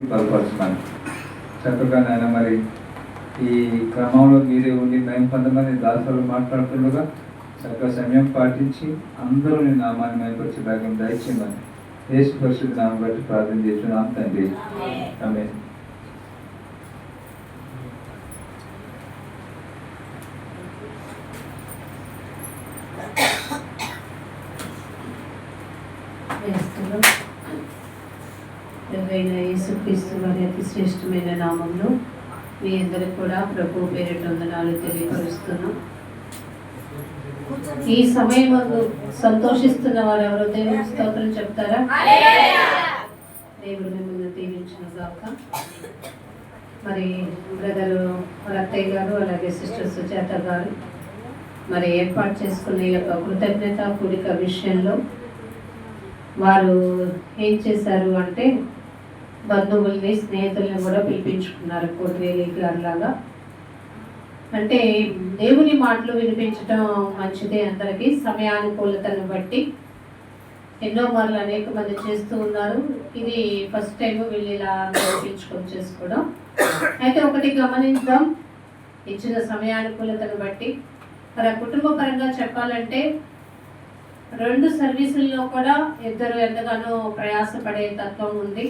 బలపరచమని చక్కగా నాయన మరి ఈ క్రమంలో మీరే ఉండి మేము కొంతమంది దాసాలు మాట్లాడుతుండగా చక్కగా సమయం పాటించి అందరూ నీ నామాన్ని మేపరిచి భాగ్యం దయచేయమని యేసు పరిశుద్ధ నామం బట్టి ప్రార్థన చేస్తున్నాం తండ్రి. ఆమె క్రీస్తులో ఎవరైన యేసుక్రీస్తు వారి అతి శ్రేష్టమైన నామంలో మీ అందరికి కూడా ప్రభు పేరిట వందనాలు తెలియపరుస్తున్నాం. ఈ సమయం సంతోషిస్తున్న వారు ఎవరో దేవుని స్తోత్రం చెప్తారా? దేవుడు మిమ్మల్ని దీవించిన గాక. మరి బ్రదరు రత్తయ్య గారు అలాగే సిస్టర్ సుజాత గారు మరి ఏర్పాటు చేసుకున్న ఈ యొక్క కృతజ్ఞత కూడిక విషయంలో వారు ఏం చేశారు అంటే బంధువుల్ని స్నేహితుల్ని కూడా పిలిపించుకున్నారు కోటివేలి గారు లాగా అంటే దేవుని మాటలు వినిపించడం మంచిదే అందరికీ. సమయానుకూలతను బట్టి ఎన్నో మార్లు అనేక మంది చేస్తూ ఉన్నారు. ఇది ఫస్ట్ టైం వీళ్ళు ఇలా వినిపించుకొని చేసుకోవడం. అయితే ఒకటి గమనిద్దాం. ఇచ్చిన సమయానుకూలతను బట్టి మరి కుటుంబ పరంగా చెప్పాలంటే రెండు సర్వీసుల్లో కూడా ఇద్దరు ఎంతగానో ప్రయాసపడే తత్వం ఉంది.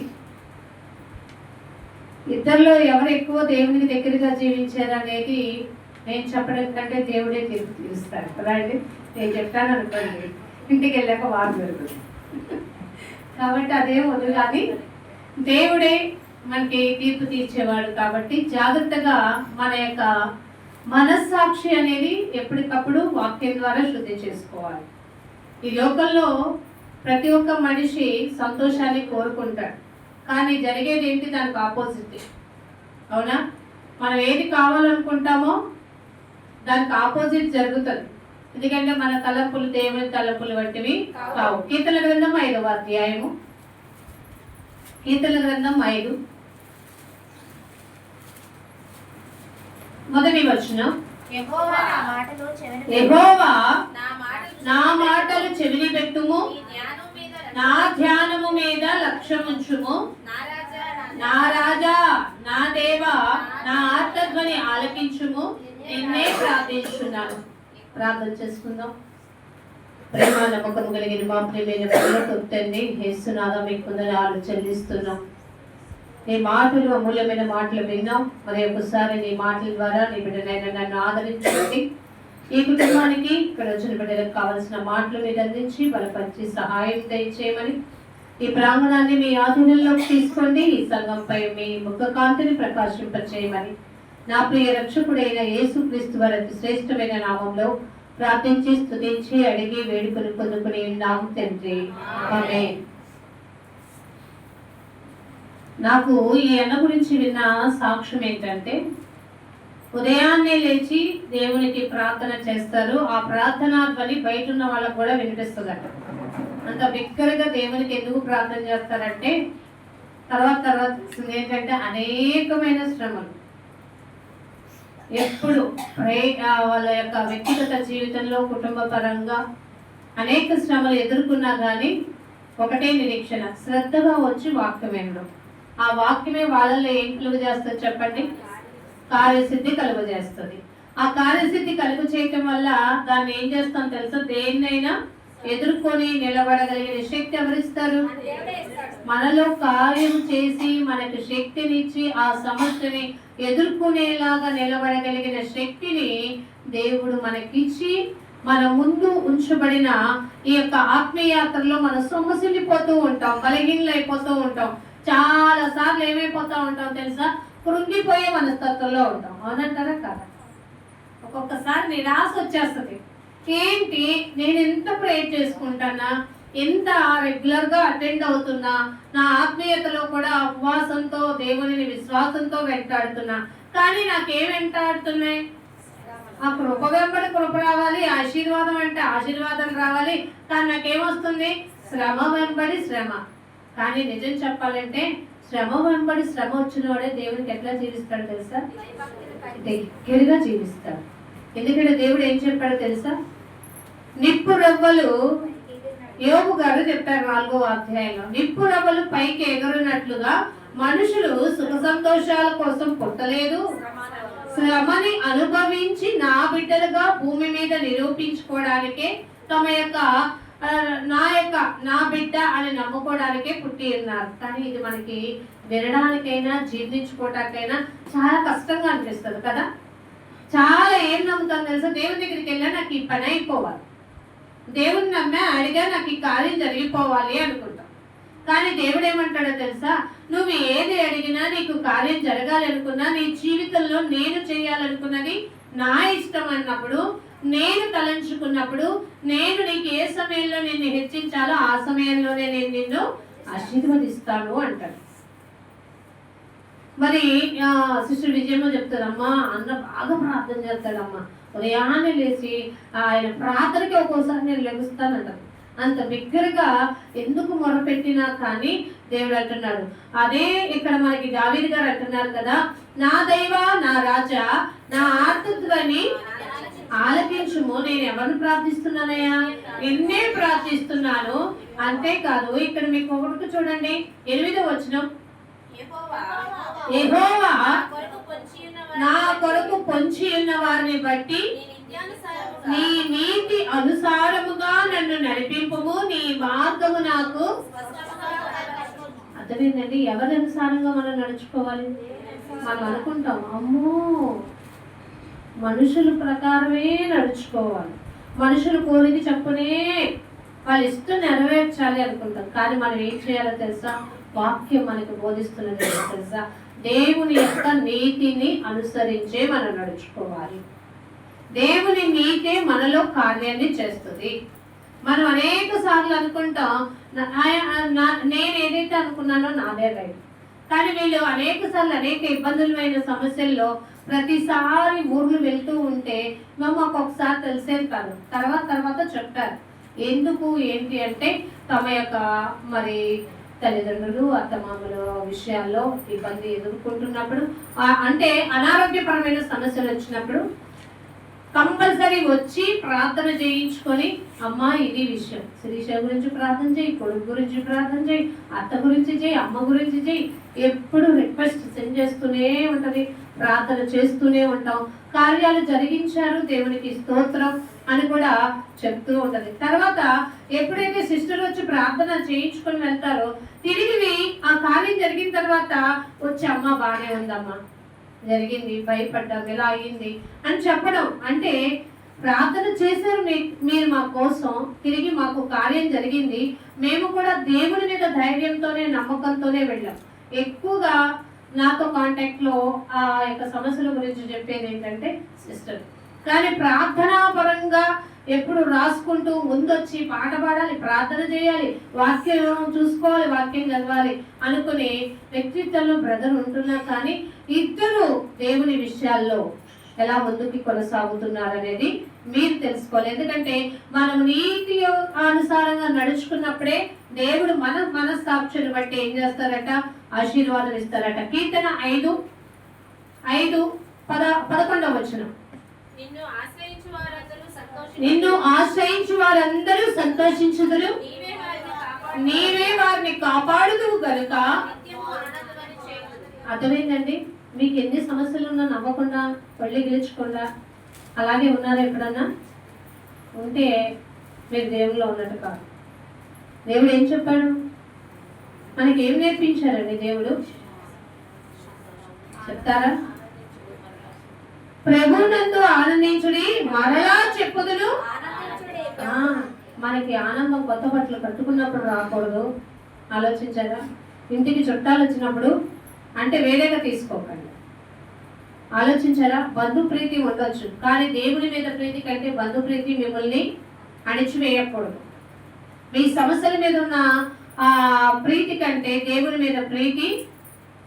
ఇద్దరిలో ఎవరు ఎక్కువ దేవునికి దగ్గరగా జీవించారు అనేది నేను చెప్పడం కంటే దేవుడే తీర్పు తీరుస్తాడు. కదా అండి? నేను చెప్తాను అనుకోండి. ఇంటికి వెళ్ళాక వారు జరుగుతుంది కాబట్టి అదే వద్దు కానీ దేవుడే మనకి తీర్పు తీర్చేవాడు కాబట్టి జాగ్రత్తగా మన యొక్క మనస్సాక్షి అనేది ఎప్పటికప్పుడు వాక్యం ద్వారా శుద్ధి చేసుకోవాలి. ఈ లోకంలో ప్రతి ఒక్క మనిషి సంతోషాన్ని కోరుకుంటాడు. కానీ జరిగేది ఏంటి? దానికి ఆపోజిట్ అవునా? మనం ఏది కావాలనుకుంటామో దానికి ఆపోజిట్ జరుగుతుంది. ఎందుకంటే మన తలపులు దేవుని తలపులు వంటివి కావు. కీర్తన గ్రంథం ఐదవ అధ్యాయము. కీర్తన గ్రంథం ఐదు. మొదటి వచనం. యెహోవా నా మాటలు చెవిన యెహోవా నా మాటలు నా మాటలు చెవిని పెట్టుము. నా ధ్యానము మీద లక్ష్యముంచుము. నా రాజా నా దేవ నా దేవా నా ఆత్మధ్వని ఆలకించుము. నిన్నే ప్రార్థించున్నాను. ప్రార్థన చేసుకుందాం. ప్రేమ నమ్మకం కలిగిన మా ప్రియమైన పిల్లలకు తండ్రి హేస్తున్నాగా మీకు కొందరు చెల్లిస్తున్నాం. నీ మాటలు అమూల్యమైన మాటలు విన్నాం. మరి ఒకసారి నీ మాటల ద్వారా నీ బిడ్డనైనా నన్ను ఆదరించండి. ఈ కుటుంబానికి ప్రయోజన బిడ్డలకు కావలసిన మాటలు మీద అందించి బలపరిచి సహాయం దయచేయమని ఈ ప్రాంగణాన్ని మీ ఆధీనంలోకి తీసుకోండి. ఈ సంఘంపై మీ ముఖ కాంతిని ప్రకాశింపచేయమని నా ప్రియ రక్షకుడైన యేసుక్రీస్తు వారి శ్రేష్టమైన నామంలో ప్రార్థించి స్తుతించి అడిగి వేడుకలు పొందుకుని ఉన్నాము తండ్రి. నాకు ఈ అన్న గురించి విన్న సాక్ష్యం ఏంటంటే ఉదయాన్నే లేచి దేవునికి ప్రార్థన చేస్తారు. ఆ ప్రార్థనా ధ్వని బయట ఉన్న వాళ్ళకు కూడా వినిపిస్తుందట. అంత బిగ్గరగా దేవునికి ఎందుకు ప్రార్థన చేస్తారంటే తర్వాత తర్వాత ఏంటంటే అనేకమైన శ్రమలు. ఎప్పుడు వాళ్ళ యొక్క వ్యక్తిగత జీవితంలో కుటుంబ పరంగా అనేక శ్రమలు ఎదుర్కొన్నా కానీ ఒకటే నిరీక్షణ శ్రద్ధగా వచ్చి వాక్యం వినడం. ఆ వాక్యమే వాళ్ళలో ఏం కలుగు చేస్తారు చెప్పండి? కార్యసిద్ధి కలుగజేస్తుంది. ఆ కార్యసిద్ధి కలుగు చేయటం వల్ల దాన్ని ఏం చేస్తాం తెలుసా? దేన్నైనా ఎదుర్కొని నిలబడగలిగిన శక్తి ఎవరిస్తారు? మనలో కార్యం చేసి మనకు శక్తినిచ్చి ఆ సమస్యని ఎదుర్కొనేలాగా నిలబడగలిగిన శక్తిని దేవుడు మనకిచ్చి మన ముందు ఉంచబడిన ఈ యొక్క ఆత్మీయాత్రలో మనం సొమ్మసిల్లిపోతూ ఉంటాం బలహీనలైపోతూ ఉంటాం. చాలా సార్లు ఏమైపోతూ ఉంటాం తెలుసా? కృంగిపోయే మనస్తత్వంలో ఉంటాం. అవునంటారా? కాదా? ఒక్కొక్కసారి నిరాశ వచ్చేస్తుంది. ఏంటి? నేను ఎంత ప్రేర్ చేసుకుంటానా? ఎంత రెగ్యులర్గా అటెండ్ అవుతున్నా? నా ఆత్మీయతలో కూడా ఉపవాసంతో దేవుని విశ్వాసంతో వెంటాడుతున్నా. కానీ నాకేం వెంటాడుతున్నాయి? ఆ కృప వెంబడి కృప రావాలి ఆశీర్వాదం అంటే ఆశీర్వాదం రావాలి. కానీ నాకేమొస్తుంది శ్రమ వెంబడి శ్రమ. కానీ నిజం చెప్పాలంటే శ్రమ వెంబడి శ్రమ వచ్చినవాడే దేవుడికి ఎట్లా జీవిస్తాడు తెలుసా? దగ్గరగా జీవిస్తాడు. ఎందుకంటే దేవుడు ఏం చెప్పాడో తెలుసా? నిప్పు రవ్వలు యోగు గారు చెప్పారు నాలుగో అధ్యాయంలో. నిప్పు రవ్వలు పైకి ఎగరినట్లుగా మనుషులు సుఖ సంతోషాల కోసం పుట్టలేదు. శ్రమని అనుభవించి నా బిడ్డలుగా భూమి మీద నిరూపించుకోవడానికే తమ యొక్క నా యొక్క నా బిడ్డ అని నమ్ముకోవడానికే పుట్టి ఉన్నారు. కానీ ఇది మనకి వినడానికైనా జీర్ణించుకోవటానికైనా చాలా కష్టంగా అనిపిస్తుంది కదా? చాలా ఏం నమ్ముతాం తెలుసా? దేవుని దగ్గరికి వెళ్ళా నాకు ఈ పని అయిపోవాలి. దేవుని నమ్మే అడిగా నాకు ఈ కార్యం జరిగిపోవాలి అనుకుంటాం. కానీ దేవుడు ఏమంటాడో తెలుసా? నువ్వు ఏది అడిగినా నీకు కార్యం జరగాలి అనుకున్నా నీ జీవితంలో నేను చేయాలనుకున్నది నా ఇష్టం అన్నప్పుడు నేను తలంచుకున్నప్పుడు నేను నీకు ఏ సమయంలో నిన్ను హెచ్చించాలో ఆ సమయంలోనే నేను నిన్ను ఆశీర్వదిస్తాను అంటాడు. మరి శిష్యుడు విజయమ్మ చెప్తాడమ్మా అన్న బాగా ప్రార్థన చేస్తాడమ్మా. ఉదయాన్నే లేచి ఆయన ప్రార్థనకి ఒక్కోసారి నేను లెగుస్తానంటాను అంత బిగ్గరగా ఎందుకు మొరపెట్టినా కానీ దేవుడు అంటున్నాడు. అదే ఇక్కడ మనకి దావీద్ గారు అంటున్నారు కదా నా దైవ నా రాజా నా ఆర్తత్వాన్ని ఆలకించుము. నేను ఎవరిని ప్రార్థిస్తున్నానయ్యా? నిన్నే ప్రార్థిస్తున్నాను? అంతేకాదు ఇక్కడ మీకు ఒకటి చూడండి. ఎనిమిదో యెహోవా యెహోవా నా కొరకు పొంచి ఉన్న వారిని బట్టి నీ నీతి అనుసారముగా నన్ను నడిపింపుము. నీ మార్గము నాకు. అర్థమైందండి? ఎవరి అనుసారంగా మనం నడుచుకోవాలి? మనం అనుకుంటాం అమ్మో! మనుషుల ప్రకారమే నడుచుకోవాలి. మనుషులు కోరిక చెప్పునే వాళ్ళ ఇష్టం నెరవేర్చాలి అనుకుంటాం. కానీ మనం ఏం చేయాలో తెలుసా? వాక్యం మనకు బోధిస్తున్నది తెలుసా? దేవుని యొక్క నీతిని అనుసరించే మనం నడుచుకోవాలి. దేవుని నీతే మనలో కార్యాన్ని చేస్తుంది. మనం అనేక సార్లు అనుకుంటాం నేను ఏదైతే అనుకున్నానో నాదే రైట్ కానీ వీళ్ళు అనేక సార్లు అనేక ఇబ్బందులమైన సమస్యల్లో ప్రతిసారి ఊర్లు వెళ్తూ ఉంటే మేము ఒక్కొక్కసారి ఒకసారి తెలిసేది కాదు తర్వాత తర్వాత చెప్తారు. ఎందుకు? ఏంటి అంటే తమ యొక్క మరి తల్లిదండ్రులు అత్తమామల విషయాల్లో ఇబ్బంది ఎదుర్కొంటున్నప్పుడు అంటే అనారోగ్యపరమైన సమస్యలు వచ్చినప్పుడు కంపల్సరీ వచ్చి ప్రార్థన చేయించుకొని అమ్మా ఇది విషయం. శిరీష గురించి ప్రార్థన చేయి కొడుకు గురించి ప్రార్థన చేయి అత్త గురించి చేయి అమ్మ గురించి చేయి. ఎప్పుడు రిక్వెస్ట్ సెండ్ చేస్తూనే ఉంటుంది ప్రార్థన చేస్తూనే ఉంటాం. కార్యాలు జరిగించారు దేవునికి స్తోత్రం అని కూడా చెప్తూ ఉంటది. తర్వాత ఎప్పుడైతే సిస్టర్ వచ్చి ప్రార్థన చేయించుకొని వెళ్తారో తిరిగి ఆ కార్యం జరిగిన తర్వాత వచ్చి అమ్మ బాగానే ఉందమ్మా. జరిగింది భయపడ్డాం ఇలా అయ్యింది అని చెప్పడం అంటే ప్రార్థన చేశారు మీ- మీరు మా కోసం తిరిగి మాకు కార్యం జరిగింది. మేము కూడా దేవుని మీద ధైర్యంతోనే నమ్మకంతోనే వెళ్ళాం. ఎక్కువగా నాతో కాంటాక్ట్లో ఆ యొక్క సమస్యల గురించి చెప్పేది ఏంటంటే సిస్టర్ కానీ ప్రార్థనా పరంగా ఎప్పుడు రాసుకుంటూ ముందొచ్చి పాట పాడాలి ప్రార్థన చేయాలి వాక్యం చూసుకోవాలి వాక్యం చదవాలి అనుకునే వ్యక్తిత్వంలో బ్రదర్ ఉంటున్నా కానీ ఇద్దరు దేవుని విషయాల్లో ఎలా ముందుకి కొనసాగుతున్నారనేది మీరు తెలుసుకోవాలి. ఎందుకంటే మనం నీతి అనుసారంగా నడుచుకున్నప్పుడే దేవుడు మన మనస్తాక్షుని బట్టి ఏం చేస్తారట? ఆశీర్వాదం ఇస్తారట. కీర్తన ఐదు ఐదు పద పదకొండవ వచ్చిన నిన్ను ఆశ నిన్ను ఆశ్రయించు వారందరూ సంతోషించుదురు. నీవే వారిని కాపాడు నీవే వారిని కాపాడుదువు గనుక. నిత్యము ఆనందమని చేయుదు అర్థమైందండి? మీకు ఎన్ని సమస్యలు ఉన్నా నవ్వకుండా పళ్ళి గెలుచకుండా అలాగే ఉన్నారా ఎప్పుడన్నా? ఉంటే మీరు దేవుల్లో ఉన్నట్టు కాదు. దేవుడు ఏం చెప్పాడు? మనకి ఏం నేర్పించారండి దేవుడు? చెప్తారా? ప్రభునందు ఆనందించుడి. మరలా చెప్పుదును. మనకి ఆనందం కొత్త బట్టలు కట్టుకున్నప్పుడు రాకూడదు. ఆలోచించారా ఇంటికి చుట్టాలు వచ్చినప్పుడు అంటే వేరేగా తీసుకోకండి. ఆలోచించారా బంధు ప్రీతి ఉండొచ్చు. కానీ దేవుని మీద ప్రీతి కంటే బంధు ప్రీతి మిమ్మల్ని అణిచివేయకూడదు. మీ సమస్యల మీద ఉన్న ఆ ప్రీతి కంటే దేవుని మీద ప్రీతి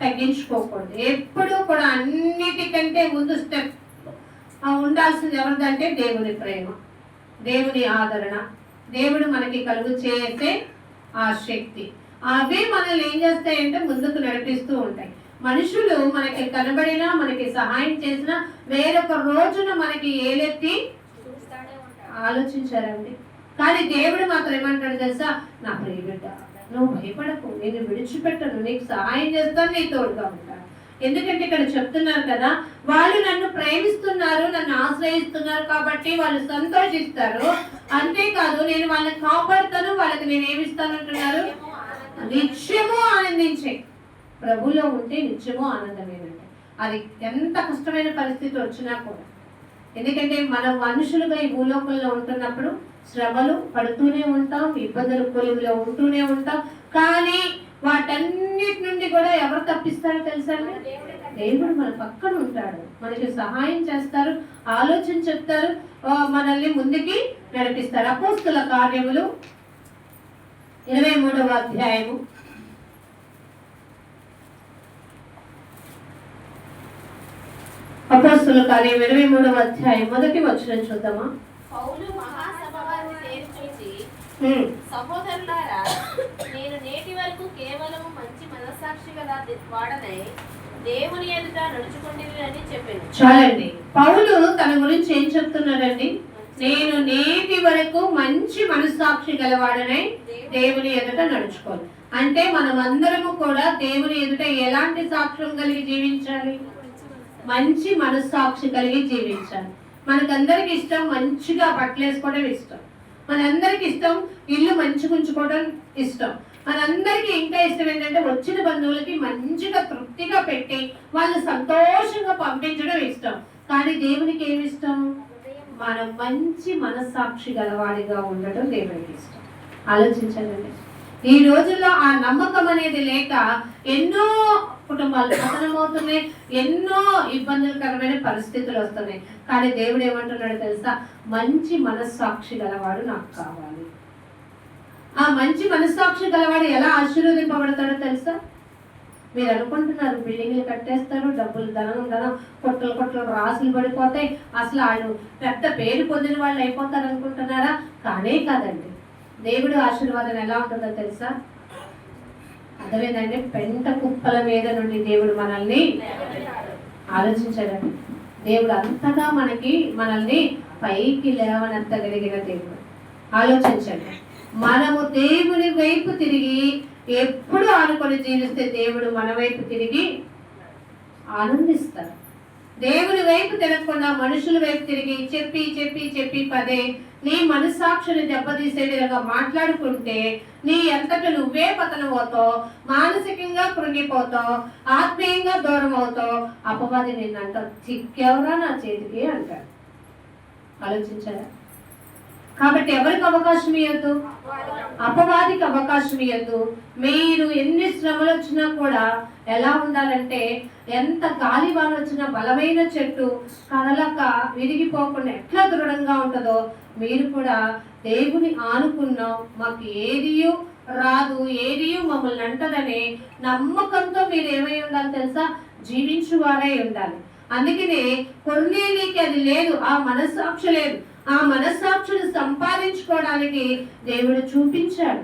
తగ్గించుకోకూడదు. ఎప్పుడూ కూడా అన్నిటికంటే ముందు స్టెప్ ఉండాల్సింది ఎవరిదంటే దేవుని ప్రేమ దేవుని ఆదరణ. దేవుడు మనకి కలుగు చేసే ఆ శక్తి. అవే మనల్ని ఏం చేస్తాయంటే ముందుకు నడిపిస్తూ ఉంటాయి. మనుషులు మనకి కనబడినా మనకి సహాయం చేసినా వేరొక రోజున మనకి ఏలెత్తి ఆలోచించారండి. కానీ దేవుడు మాత్రం ఏమంటాడు తెలుసా? నా ప్రియ బిడ్డ నువ్వు భయపడకు నేను విడిచిపెట్టను నీకు సహాయం చేస్తాను నీ తోడుగా ఉంటాను. ఎందుకంటే ఇక్కడ చెప్తున్నారు కదా వాళ్ళు నన్ను ప్రేమిస్తున్నారు నన్ను ఆశ్రయిస్తున్నారు కాబట్టి వాళ్ళు సంతోషిస్తారు. అంతేకాదు నేను వాళ్ళని కాపాడుతాను వాళ్ళకి నేను ఏమిస్తాను అంటున్నారు? నిత్యము ఆనందించే. ప్రభులో ఉంటే నిత్యము ఆనందమేనండి. అది ఎంత కష్టమైన పరిస్థితి వచ్చినా కూడా. ఎందుకంటే మనం మనుషులుగా ఈ భూలోకంలో ఉంటున్నప్పుడు శ్రమలు పడుతూనే ఉంటాం ఇబ్బందులు కొలువులో ఉంటూనే ఉంటాం. కానీ వాటన్నిటి నుండి కూడా ఎవరు తప్పిస్తారో తెలుసా? దేవుడు మన పక్కన ఉంటాడు. మనకి సహాయం చేస్తారు ఆలోచన చెప్తారు మనల్ని ముందుకి నడిపిస్తారు. అపోస్తుల కార్యములు ఇరవై మూడవ అధ్యాయము. అపోస్తుల కార్యం ఇరవై మూడవ అధ్యాయం. మొదటి వచ్చిన చూద్దామా? పౌలు మహాసభ వారిని. సహోదరులారా నేను నేటి వరకు కేవలం మంచి మనస్సాక్షి వాడనై దేవుని ఎదుట నడుచుకుంటుంది అని చాలండి. పౌలు తన గురించి ఏం చెప్తున్నాడండి? నేను నేటి వరకు మంచి మనస్సాక్షి గలవాడనై దేవుని ఎదుట నడుచుకోవాలి అంటే మనమందరము కూడా దేవుని ఎదుట ఎలాంటి సాక్ష్యం కలిగి జీవించాలి? మంచి మనస్సాక్షి కలిగి జీవించాలి. మనకందరికి ఇష్టం మంచిగా బట్టలేసుకోవడం ఇష్టం. మనందరికి ఇష్టం ఇల్లు మంచిగా ఉంచుకోవడం ఇష్టం. మనందరికీ ఇంకా ఇష్టం ఏంటంటే వచ్చిన బంధువులకి మంచిగా తృప్తిగా పెట్టి వాళ్ళు సంతోషంగా పంపించడం ఇష్టం. కానీ దేవునికి ఏమి ఇష్టం? మనం మంచి మనస్సాక్షి గలవాడిగా ఉండటం దేవునికి ఇష్టం. ఆలోచించాలండి ఈ రోజుల్లో ఆ నమ్మకం అనేది లేక ఎన్నో కుటుంబాలు పతనమవుతున్నాయి ఎన్నో ఇబ్బందులకరమైన పరిస్థితులు వస్తున్నాయి. కానీ దేవుడు ఏమంటున్నాడు తెలుసా? మంచి మనస్సాక్షి గలవాడు నాకు కావాలి. ఆ మంచి మనస్సాక్షి గలవాడు ఎలా ఆశీర్వదింపబడతాడో తెలుసా? మీరు అనుకుంటున్నారు బిల్డింగ్లు కట్టేస్తారు డబ్బులు ధనం ధనం కొట్టలు కొట్టలు రాసులు పడిపోతాయి. అసలు ఆయన పెద్ద పేరు పొందిన వాళ్ళు అయిపోతారు అనుకుంటున్నారా? కానే కాదండి. దేవుడు ఆశీర్వాదం ఎలా ఉంటుందో తెలుసా? అర్థమైందండి? పెంట కుప్పల మీద నుండి దేవుడు మనల్ని ఆలోచించాడండి. దేవుడు అంతగా మనకి మనల్ని పైకి లేవనెత్తగలిగిన దేవుడు. ఆలోచించండి. మనము దేవుని వైపు తిరిగి ఎప్పుడు ఆనుకొని జీవిస్తే దేవుడు మన వైపు తిరిగి ఆనందిస్తారు. దేవుని వైపు తిరగకుండా మనుషుల వైపు తిరిగి చెప్పి చెప్పి చెప్పి పదే నీ మనస్సాక్షిని దెబ్బతీసే విధంగా మాట్లాడుకుంటే నీ ఎంతట నువ్వే పతనం అవుతావు మానసికంగా కృంగిపోతావు ఆత్మీయంగా దూరం అవుతావు. అపవాది నిన్నంట చిక్కెవరా నా చేతికి? అంటాడు. ఆలోచించారా? కాబట్టి ఎవరికి అవకాశం ఇవ్వద్దు అపవాదికి అవకాశం ఇవ్వద్దు మీరు ఎన్ని శ్రమలు వచ్చినా కూడా ఎలా ఉండాలంటే ఎంత గాలి వాన వచ్చినా బలమైన చెట్టు కదలక విరిగిపోకుండా ఎట్లా దృఢంగా ఉంటుందో మీరు కూడా దేవుని ఆనుకున్నాం మాకు ఏదియు రాదు ఏదియు మమ్మల్ని అంటదని నమ్మకంతో మీరు ఏమై ఉండాలి తెలుసా? జీవించువారై ఉండాలి. అందుకనే కొన్నేళ్ళకి అది లేదు ఆ మనస్సాక్షి లేదు. ఆ మనస్సాక్షిని సంపాదించుకోవడానికి దేవుడు చూపించాడు.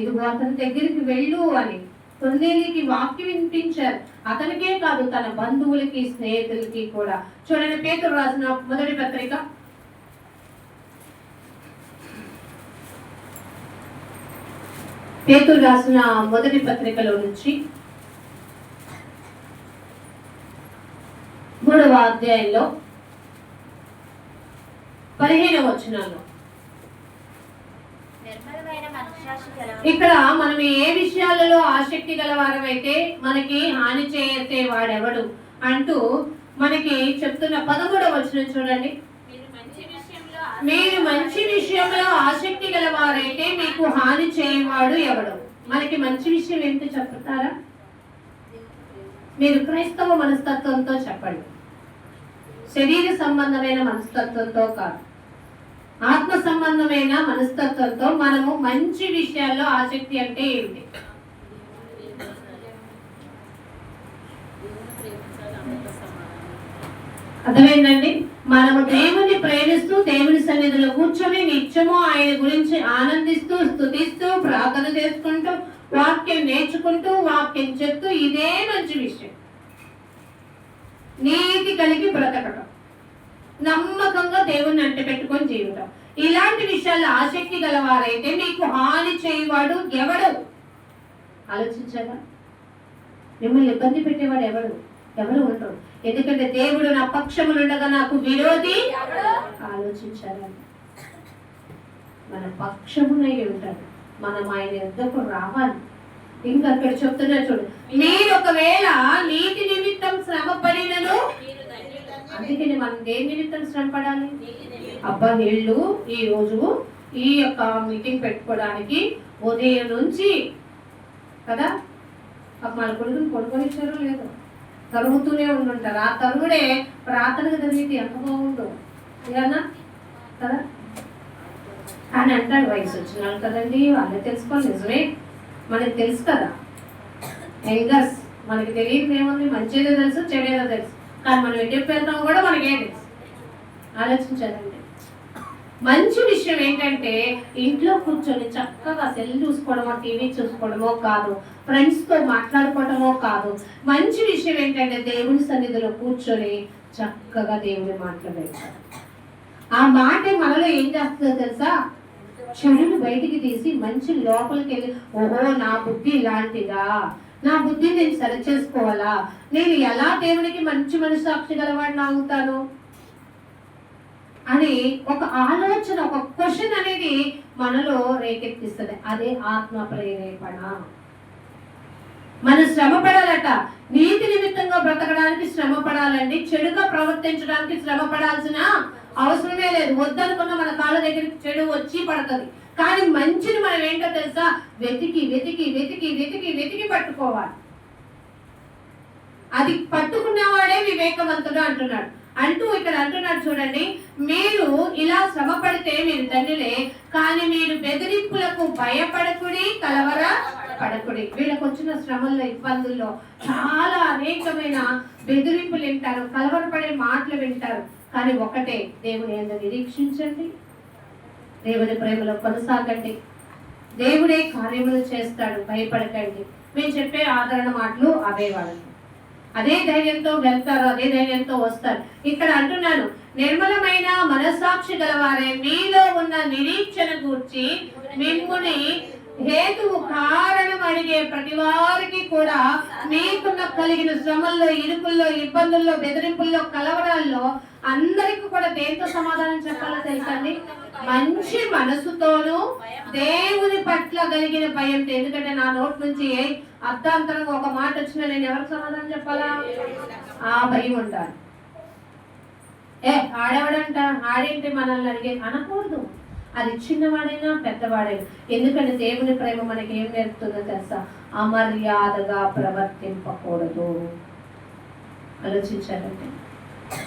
ఇదిగో అతని దగ్గరికి వెళ్ళు అని కొన్నేళ్ళకి వాక్యం వినిపించారు. అతనికే కాదు తన బంధువులకి స్నేహితులకి కూడా. చూడండి పేతురు రాసిన మొదటి పత్రిక. పేతురు రాసిన మొదటి పత్రికలో నుంచి మూడవ అధ్యాయంలో వచనంలో. మనస్సాక్షి గల ఇక్కడ మనం ఏ విషయాలలో ఆసక్తి గల వారమైతే మనకి హాని చేసే వాడెవడు అంటూ మనకి చెప్తున్న పదమూడవ వచనం చూడండి. మీరు మంచి విషయంలో మీరు మంచి విషయంలో ఆసక్తి గల వారైతే మీకు హాని చేయవాడు ఎవడు? మనకి మంచి విషయం ఏంటో చెప్తారా? మీరు క్రైస్తవ మనస్తత్వంతో చెప్పండి. శరీర సంబంధమైన మనస్తత్వంతో కాదు. ఆత్మ సంబంధమైన మనస్తత్వంతో మనము మంచి విషయాల్లో ఆసక్తి అంటే ఏమిటి? అర్థమైందండి? మనము దేవుని ప్రేమిస్తూ దేవుని సన్నిధిలో కూర్చొని నిత్యము ఆయన గురించి ఆనందిస్తూ స్థుతిస్తూ ప్రార్థన చేసుకుంటూ వాక్యం నేర్చుకుంటూ వాక్యం చెప్తూ ఇదే మంచి విషయం. నీతి కలిగి బ్రతకటం. నమ్మకంగా దేవుని అంటే జీవితం. ఇలాంటి విషయాల్లో ఆసక్తి గలవారైతే మీకు హాని చేయవాడు ఎవడు? ఆలోచించారా? మిమ్మల్ని ఇబ్బంది పెట్టేవాడు ఎవడు? ఎవరు ఉండరు. ఎందుకంటే దేవుడు నా పక్షములుండగా నాకు విరోధి ఆలోచించారా? మన పక్షమునై ఉంటాడు. మనం ఆయన యుద్ధకు రావాలి. ఇంకా అక్కడ చెప్తున్నా చూడు. మీరు ఒకవేళ నీటి నిమిత్తం శ్రమ పడినను. అందుకని మనం దేని నిమిత్తం శ్రమపడాలి? అబ్బా వీళ్ళు ఈ రోజు ఈ యొక్క మీటింగ్ పెట్టుకోవడానికి ఉదయం నుంచి కదా? మన వాళ్ళ కొడుకుని కొనుక్కొనిచ్చారు లేదు? తరుగుతూనే ఉండుంటారు. ఆ తరుగుడే ప్రార్థనకు చదివితే ఎంత బాగుందో ఇలానా కదా? అని అంటాడు వయసు వచ్చిన వాళ్ళు కదండి వాళ్ళే తెలుసుకోవాలి నిజమే? మనకి తెలుసు కదా? యంగర్స్ మనకి తెలియదు ఏముంది? మంచిదో తెలుసు చెడేదో తెలుసు. కానీ మనం ఎటు వెళ్తాం కూడా మనకేం తెలుసు ఆలోచించాలండి మంచి విషయం ఏంటంటే ఇంట్లో కూర్చొని చక్కగా సెల్ చూసుకోవడమో టీవీ చూసుకోవడమో కాదు ఫ్రెండ్స్తో మాట్లాడుకోవడమో కాదు మంచి విషయం ఏంటంటే దేవుని సన్నిధిలో కూర్చొని చక్కగా దేవుని మాట్లాడేస్తారు ఆ మాట మనలో ఏం చేస్తుందో తెలుసా? చెడుని బయటికి తీసి మంచి లోపలికి వెళ్ళి ఓహో నా బుద్ధి ఇలాంటిదా? నా బుద్ధి నేను సరి చేసుకోవాలా? నేను ఎలా దేవునికి మంచి మనసాక్షి గలవాడిని అవుతాను? అని ఒక ఆలోచన ఒక క్వశ్చన్ అనేది మనలో రేకెత్తిస్తుంది. అదే ఆత్మ ప్రేరేపణ మనం శ్రమ పడాలట. నీతి నిమిత్తంగా బ్రతకడానికి శ్రమ పడాలండి. చెడుగా ప్రవర్తించడానికి శ్రమ పడాల్సిన అవసరమే లేదు. వద్దనుకున్న మన కాళ్ళ దగ్గరికి చెడు వచ్చి పడుతుంది. కానీ మంచిని మనం ఏంటో తెలుసా? వెతికి వెతికి వెతికి వెతికి వెతికి పట్టుకోవాలి. అది పట్టుకున్నవాడే వివేకవంతుడు అంటున్నాడు. అంటూ ఇక్కడ అంటున్నాడు చూడండి మీరు ఇలా శ్రమ పడితే మీరు ధన్యులే కానీ మీరు బెదిరింపులకు భయపడకుడి కలవర పడకుడి. వీళ్ళకు వచ్చిన శ్రమల్లో ఇబ్బందుల్లో చాలా అనేకమైన బెదిరింపులు వింటారు కలవరపడే మాటలు వింటారు. కానీ ఒకటే దేవుని ఏందో నిరీక్షించండి. దేవుని ప్రేమలో కొనసాగండి. దేవుడే కార్యములు చేస్తాడు భయపడకండి. మేము చెప్పే ఆదరణ మాటలు అవే వాళ్ళు అదే ధైర్యంతో వెళ్తారు అదే ధైర్యంతో వస్తారు. ఇక్కడ అంటున్నాను నిర్మలమైన మనస్సాక్షి గలవారే మీలో ఉన్న నిరీక్షణ గూర్చి మిమ్ముని హేతువు కారణం అడిగే ప్రతి వారికి కూడా మీకున్న కలిగిన శ్రమల్లో ఇరుకుల్లో ఇబ్బందుల్లో బెదిరింపుల్లో కలవరాల్లో అందరికి కూడా దేంతో సమాధానం చెప్పాలో తెలుసండి? మంచి మనసుతోనూ దేవుని పట్ల కలిగిన భయం ఎందుకంటే నా నోట్ నుంచి ఏ అర్థాంతరంగా ఒక మాట వచ్చినా నేను ఎవరికి సమాధానం చెప్పాలా? ఆ భయం ఉండాలి. ఏ ఆడేవాడంట? ఆడేంటి మనల్ని అడిగే? అనకూడదు. అది చిన్నవాడైనా పెద్దవాడైనా. ఎందుకంటే దేవుని ప్రేమ మనకి ఏం నేర్పుతుందో తెలుసా? అమర్యాదగా ప్రవర్తింపకూడదు. ఆలోచించాలంటే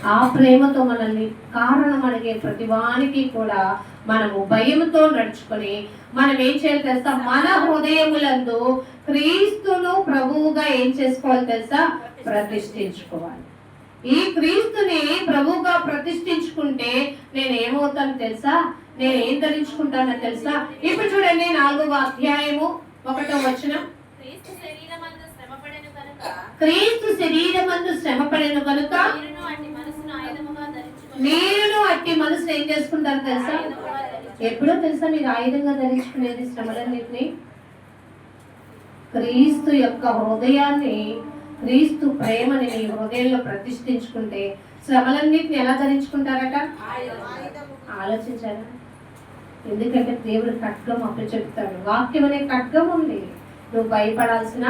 ఆ ప్రేమతో మనల్ని కారణం అడిగే ప్రతి వానికి కూడా మనము భయముతో నడుచుకొని మనం ఏం చేయాలి తెలుసా? మన హృదయములందు క్రీస్తును ప్రభువుగా ఏం చేసుకోవాలి తెలుసా? ప్రతిష్ఠించుకోవాలి. ఈ క్రీస్తుని ప్రభువుగా ప్రతిష్ఠించుకుంటే నేను ఏమవుతాను తెలుసా? నేను ఏం ధరించుకుంటానో తెలుసా? ఇప్పుడు చూడండి నాలుగవ అధ్యాయము ఒకటో వచనం. క్రీస్తు శరీరమందు శ్రమపడెను కనుక మీరును అట్టి మనసు ఏం చేసుకుంటారు తెలుసా? ఎప్పుడో తెలుసా మీరు ఆయుధంగా ధరించుకునేది శ్రమలన్నింటినీ? క్రీస్తు యొక్క హృదయాన్ని క్రీస్తు ప్రేమని నీ హృదయంలో ప్రతిష్ఠించుకుంటే శ్రమలన్నింటిని ఎలా ధరించుకుంటారట? ఆలోచించారా? ఎందుకంటే దేవుడు ఖడ్గం అప్పుడు చెప్తాడు వాక్యం అనే ఖడ్గం ఉంది. నువ్వు భయపడాల్సిన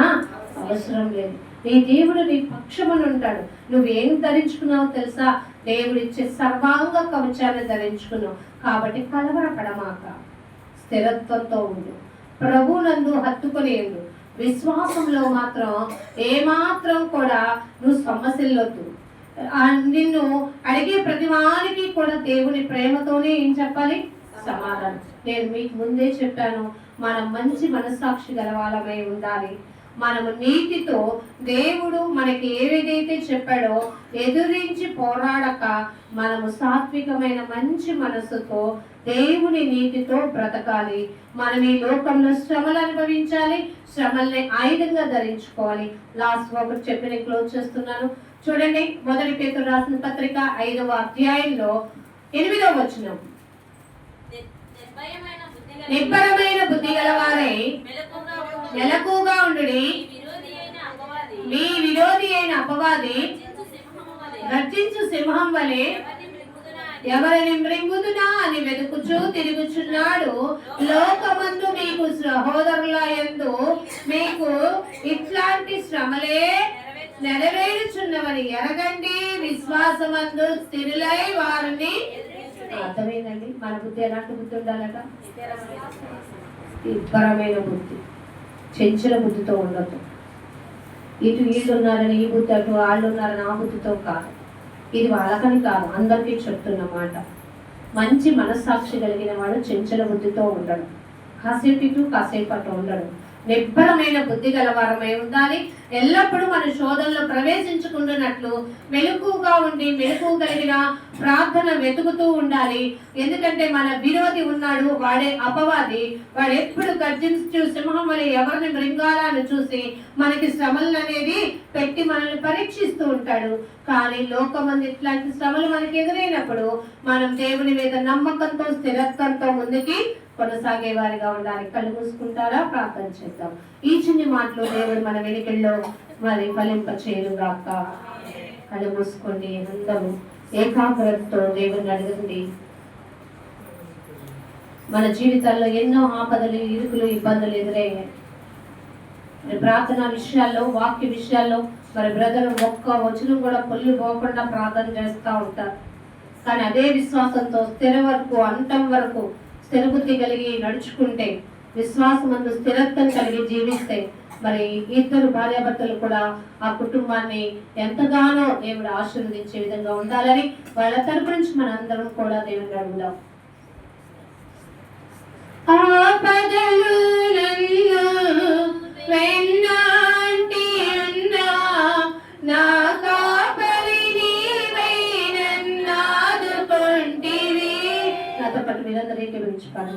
అవసరం లేదు. నీ దేవుడు నీ పక్షమని ఉంటాడు. నువ్వేం ధరించుకున్నావో తెలుసా? దేవుడు ఇచ్చే సర్వాంగ కవచాన్ని ధరించుకున్నావు. కాబట్టి కలవరపడమాక. స్థిరత్వంతో ఉండు. ప్రభునందు హత్తుకొని ఉండు. విశ్వాసంలో మాత్రం ఏమాత్రం కూడా నువ్వు సమస్యలొద్దు. నిన్ను అడిగే ప్రతి వారికి కూడా దేవుని ప్రేమతోనే ఏం చెప్పాలి? సమాధానం. నేను మీకు ముందే చెప్పాను మనం మంచి మనస్సాక్షి గలవాలమై ఉండాలి. మనము నీతితో దేవుడు మనకి ఏదైతే చెప్పాడో ఎదురించి పోరాడక మనము సాత్వికమైన మంచి మనసుతో దేవుని నీతితో బ్రతకాలి. మనం ఈ లోకంలో శ్రమలు అనుభవించాలి శ్రమల్ని ఆయుధంగా ధరించుకోవాలి. లాస్ట్ ఒకటి చెప్పి నేను క్లోజ్ చేస్తున్నాను. చూడండి మొదటి పేరు రాసిన పత్రిక ఐదవ అధ్యాయంలో ఎనిమిదవ వచనం. నిర్భయమైన బుద్ధి గలవారై. మెలకుగా ఉండు. మీ విరోధి అయిన అపవాది. గర్జించు సింహం వలె. ఎవరిని మృంగుదునా అని. ఎవరిని మృంగుదునా అని వెతుకుచూ తిరుగుచున్నాడు. లోకమందు మీకు సహోదరుల ఎందు మీకు ఇట్లాంటి శ్రమలే నెరవేరుచున్నవని ఎరగండి. విశ్వాసమందు స్థిరులై వారిని అర్థమైందండి? మన బుద్ధి ఎలాంటి బుద్ధి ఉండాలట? ఇబ్బరమైన బుద్ధి. చెంచిన బుద్ధితో ఉండదు ఇటు వీళ్ళు ఉన్నారని ఈ బుద్ధి అటు వాళ్ళు ఉన్నారని ఆ బుద్ధితో కాదు. ఇది వాళ్ళకని కాదు అందరికీ చెప్తున్న మాట. మంచి మనస్సాక్షి కలిగిన వాడు చెంచల బుద్ధితో ఉండడు. కాసేపు ఇటు కాసేపు అటు ఉండడు. నిబ్బరమైన బుద్ధి గలవారమై ఉండాలి. ఎల్లప్పుడూ మన శోధనలో ప్రవేశించుకుంటున్నట్లు మెలకుగా ఉండి మెలకు కలిగిన ప్రార్థన వెతుకుతూ ఉండాలి. ఎందుకంటే మన విరోధి ఉన్నాడు వాడే అపవాది. వాడు ఎప్పుడు గర్జించు సింహం వలె ఎవరిని మృంగాలని చూసి మనకి శ్రమలు అనేది పెట్టి మనల్ని పరీక్షిస్తూ ఉంటాడు. కానీ లోకమంది ఇట్లాంటి శ్రమలు మనకి ఎదురైనప్పుడు మనం దేవుని మీద నమ్మకంతో స్థిరత్వంతో ముందుకి కొనసాగే వారిగా ఉండాలి కళ్ళు మూసుకుంటారా? ప్రార్థన చేద్దాం. ఈ చిన్ని మాటలు దేవుడు మన వెనుకల్లో మరి ఫలింప చేయరుగాక కళ్ళు మూసుకోండి. అందరూ ఏకాగ్రతతో దేవుని అడగండి. మన జీవితాల్లో ఎన్నో ఆపదలు ఇరుకులు ఇబ్బందులు ఎదురయ్యాయి. ప్రార్థన విషయాల్లో వాక్య విషయాల్లో మరి బ్రదర్ ఒక్క వచనం కూడా పొల్లి పోకుండా ప్రార్థన చేస్తూ ఉంటారు. కానీ అదే విశ్వాసంతో స్థిర వరకు అంతం వరకు స్థిరబుద్ధి కలిగి నడుచుకుంటే విశ్వాసమందు స్థిరత్వం కలిగి జీవిస్తే మరి ఇద్దరు భార్యాభర్తలు కూడా ఆ కుటుంబాన్ని ఎంతగానో దేవుడు ఆశీర్వదించే విధంగా ఉండాలని వాళ్ళ తరపు నుంచి మనందరం కూడా దేవుడు అడుగుదాం. పాటు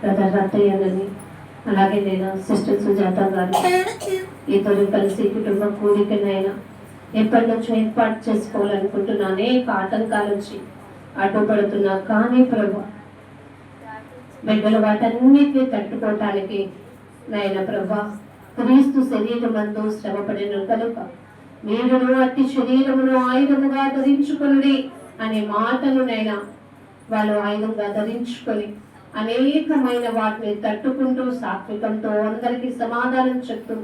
బ్రదర్ రత్తయ్యనని అలాగే నేను సిస్టర్ సుజాత గారు ఇద్దరు కలిసి కుటుంబ కూడికనైనా ఎప్పటి నుంచో ఏర్పాటు చేసుకోవాలనుకుంటున్నా అనేక ఆటంకాలు వచ్చి అడ్డుపడుతున్నా కానీ ప్రభు బిడ్డలు వాటన్నిటిని తట్టుకోవటానికి నాయన ప్రభా క్రీస్తు శరీరమందు శ్రమపడిన కనుక మీరును అట్టి శరీరమును ఆయుధముగా ధరించుకుని అనే మాటను నైనా వాళ్ళు ఆయుధంగా ధరించుకొని అనేకమైన వాటిని తట్టుకుంటూ సాత్వికంతో అందరికీ సమాధానం చెప్తూ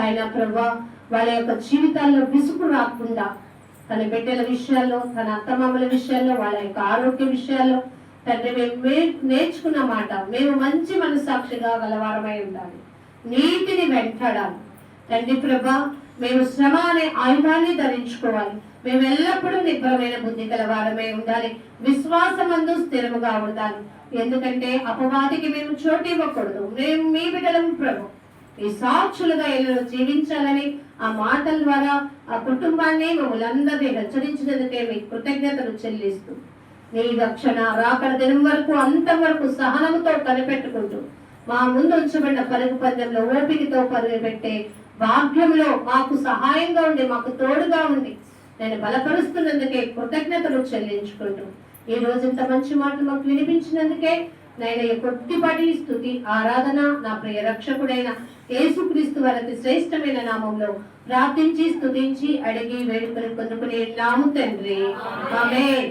ఆయన ప్రభా వాళ్ళ యొక్క జీవితాల్లో విసుగు రాకుండా తన బిడ్డల విషయాల్లో తన అత్తమామల విషయాల్లో వాళ్ళ యొక్క ఆరోగ్య విషయాల్లో తండ్రి మేము నేర్చుకున్న మాట మేము మంచి మనసాక్షిగా గలవారమై ఉండాలి. నీటిని వెంటాడాలి. తండ్రి ప్రభా మేము శ్రమ అనే ఆయుధాన్ని ధరించుకోవాలి. మేము ఎల్లప్పుడూ నిబ్బరమైన బుద్ధి గలవారమై ఉండాలి. విశ్వాసమందు స్థిరముగా ఉండాలి. ఎందుకంటే అపవాదికి మేము చోటు ఇవ్వకూడదు. మేము మీ బిడ్డలం ప్రభు. ఈ సాక్షులుగా ఇల్లు జీవించాలని ఆ మాటల ద్వారా ఆ కుటుంబాన్ని మమ్మల్ందరినీ హెచ్చరించినందుకే మీ కృతజ్ఞతలు చెల్లిస్తూ నీ రక్షణ రాకడ దినం వరకు అంతం వరకు సహనంతో కనిపెట్టుకుంటూ మా ముందు ఉంచబడిన పరుగు పందెంలో ఓపికతో పరుగు పెట్టే భాగ్యంలో మాకు సహాయంగా ఉండి మాకు తోడుగా ఉండి నేను బలపరుస్తున్నందుకే కృతజ్ఞతలు చెల్లించుకుంటూ ఈ రోజు ఇంత మంచి మాటలు మాకు వినిపించినందుకే నైనా కొట్టిపాటి కొద్దిపాటి స్థుతి ఆరాధన నా ప్రియ రక్షకుడైన యేసుక్రీస్తు వారి శ్రేష్టమైన నామంలో ప్రార్థించి స్థుతించి అడిగి వేడుకలు పొందుకునే నాము తండ్రి. ఆమేన్.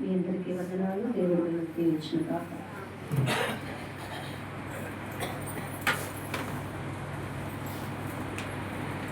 మీ అందరికీ వందనాలు. దేవుడు దీవించిన కాక